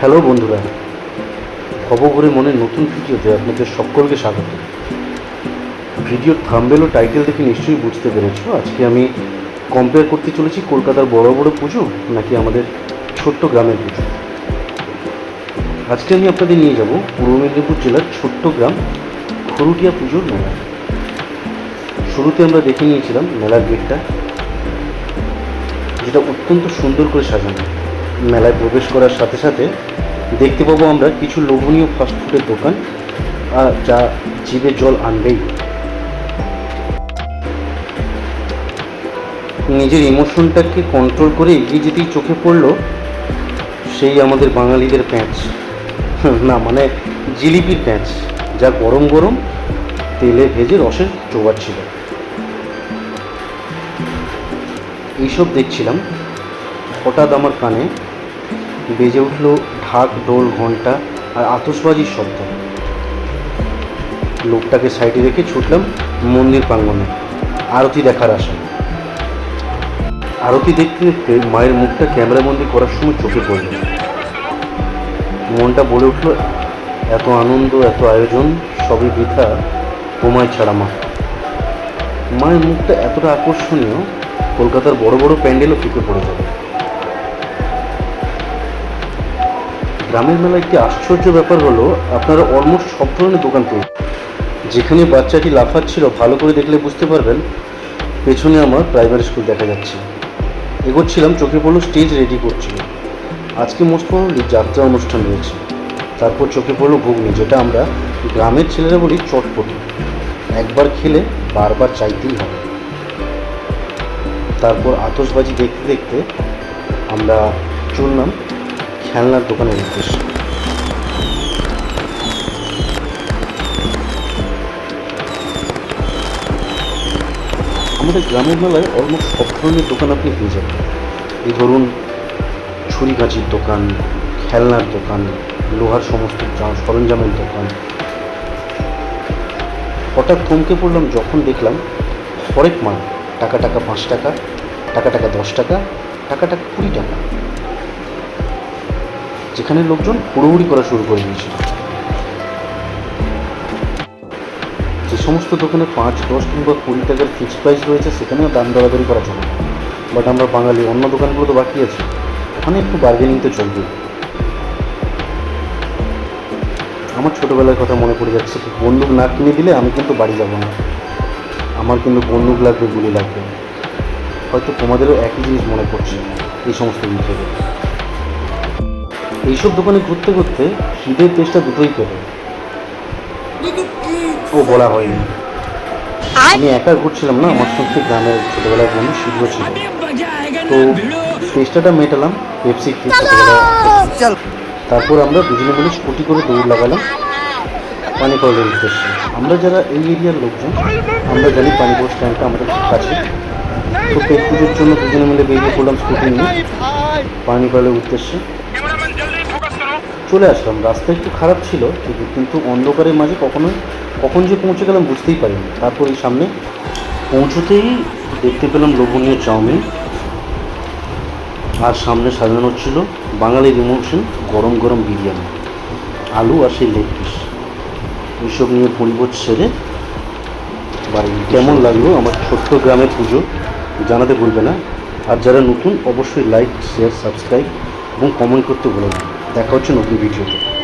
Hello বন্ধুরা খবরে মনে নতুন ভিডিওতে আপনাদের সকলকে স্বাগত। ভিডিওর থাম্বেল ও টাইটেল দেখে নিশ্চয়ই বুঝতে পেরেছ, আজকে আমি কম্পেয়ার করতে চলেছি কলকাতার বড় বড় পুজো নাকি আমাদের ছোট্ট গ্রামের পুজো। আজকে আমি আপনাদের নিয়ে যাব পূর্ব মেদিনীপুর জেলার ছোট্ট গ্রাম খরুটিয়া পুজোর মেলা। শুরুতে আমরা দেখে নিয়েছিলাম মেলার গেটটা, যেটা অত্যন্ত সুন্দর করে সাজানো। মেলায় প্রবেশ করার সাথে সাথে দেখতে পাবো আমরা কিছু লোভনীয় ফাস্টফুডের দোকান আর যা জিভে জল আনবেই। নিজের ইমোশনটাকে কন্ট্রোল করে এগিয়ে যেতেই চোখে পড়ল সেই আমাদের বাঙালিদের প্যাঁচ। না মানে জিলিপির প্যাঁচ, যা গরম গরম তেলে ভেজে রসে ছিল। এইসব দেখছিলাম। হঠাৎ আমার কানে বেজে উঠল ঢাক ডোল ঘণ্টা আর আতসবাজির শব্দ। লোকটাকে সাইডে রেখে ছুটলাম মন্দির প্রাঙ্গণে। আরতি দেখার আশা আরতি দেখতে দেখতে মায়ের মুখটা ক্যামেরাবন্দি করার সময় চোখে পড়ল। মনটা বলে উঠল, এত আনন্দ, এত আয়োজন, সবই বৃথা, তোমায় ছাড়া মা। মায়ের মুখটা এতটা আকর্ষণীয়, কলকাতার বড় বড় প্যান্ডেলও ফিকে পড়ে যাবে। গ্রামের মেলা একটি আশ্চর্য ব্যাপার হলো, আপনারা অলমোস্ট সব ধরনের দোকান পেয়ে যেখানে বাচ্চাটি লাফাচ্ছিল, ভালো করে দেখলে বুঝতে পারবেন, পেছনে আমার প্রাইমারি স্কুল দেখা যাচ্ছে। এগোচ্ছিলাম, চোখে পড়ল, স্টেজ রেডি করছিল। আজকে মোস্ট প্রবলি যাত্রা অনুষ্ঠান রয়েছে। তারপর চোখে পড়ল ঘুগনি, যেটা আমরা গ্রামের ছেলেরা বলি চটপটি। একবার খেলে বারবার চাইতেই হবে। তারপর আতসবাজি দেখতে দেখতে আমরা চললাম খেলনার দোকানের উদ্দেশ্যে আমাদের গ্রামের মেলায় অলমোস্ট সব ধরনের দোকান আপনি পেয়ে যাবেন। এই ধরুন, ছুরি কাঁচির দোকান, খেলনার দোকান, লোহার সমস্ত সরঞ্জামের দোকান। হঠাৎ থমকে পড়লাম যখন দেখলাম, হরেক মাল, টাকা টাকা পাঁচ টাকা টাকা টাকা দশ টাকা টাকা টাকা কুড়ি টাকা। যেখানে লোকজন হুড়োহুড়ি করা শুরু করে দিয়েছিল। যে সমস্ত দোকানে পাঁচ, দশ কিংবা কুড়ি টাকার ফিক্সড প্রাইস রয়েছে, সেখানেও দাম দরাদরি করা চলে বাট আমরা বাঙালি, অন্য দোকানগুলো তো বাকি আছে। ওখানে একটু বার্গেনিং তো চলবে। আমার ছোটোবেলার কথা মনে পড়ে যাচ্ছে বন্দুক না কিনে দিলে আমি কিন্তু বাড়ি যাব না। আমার কিন্তু বন্দুক লাগবে, গুলি লাগবে। হয়তো তোমাদেরও একই জিনিস মনে পড়ছে, এই সমস্ত থেকে এইসব দোকানে ঘুরতে ঘুরতে খিদের টেস্টটা দুটোই পেল। ও বলা হয়নি। আমি একা ঘুরছিলাম না আমার সঙ্গে গ্রামের ছোটোবেলার বন্ধু শীঘ্র ছিল। তো চেষ্টাটা মেটালাম পেপসি খেয়ে ছোটোবেলা তারপর আমরা দুজনে মিলে স্কুটি করে দৌড় লাগালাম পানিকলের উদ্দেশ্যে আমরা যারা এই এরিয়ার লোকজন আমরা জানি পানিকল স্ট্যান্ডটা আমাদের খুব কাছে। তো পেট পুজোর জন্য দুজনে মিলে বেরিয়ে পড়লাম স্কুটি নিয়ে পানিকলের উদ্দেশ্যে। চলে আসলাম। রাস্তা একটু খারাপ ছিল ঠিকই কিন্তু অন্ধকারের মাঝে কখনোই, কখন যে পৌঁছে গেলাম বুঝতেই পারিনি। তারপর সামনে পৌঁছতেই দেখতে পেলাম লোভনীয় চাউমিন। আর সামনে সাজানো ছিল বাঙালির ইমোশন, গরম গরম বিরিয়ানি, আলু আর সেই লেগ পিস। এইসব নিয়ে পরিবোধ সেরে বাড়ি কেমন লাগল আমার ছোট্ট গ্রামের পুজো? জানাতে ভুলবে না। আর যারা নতুন, অবশ্যই লাইক শেয়ার সাবস্ক্রাইব এবং কমেন্ট করতে ভুলবেন না। да кочен од лубиџите.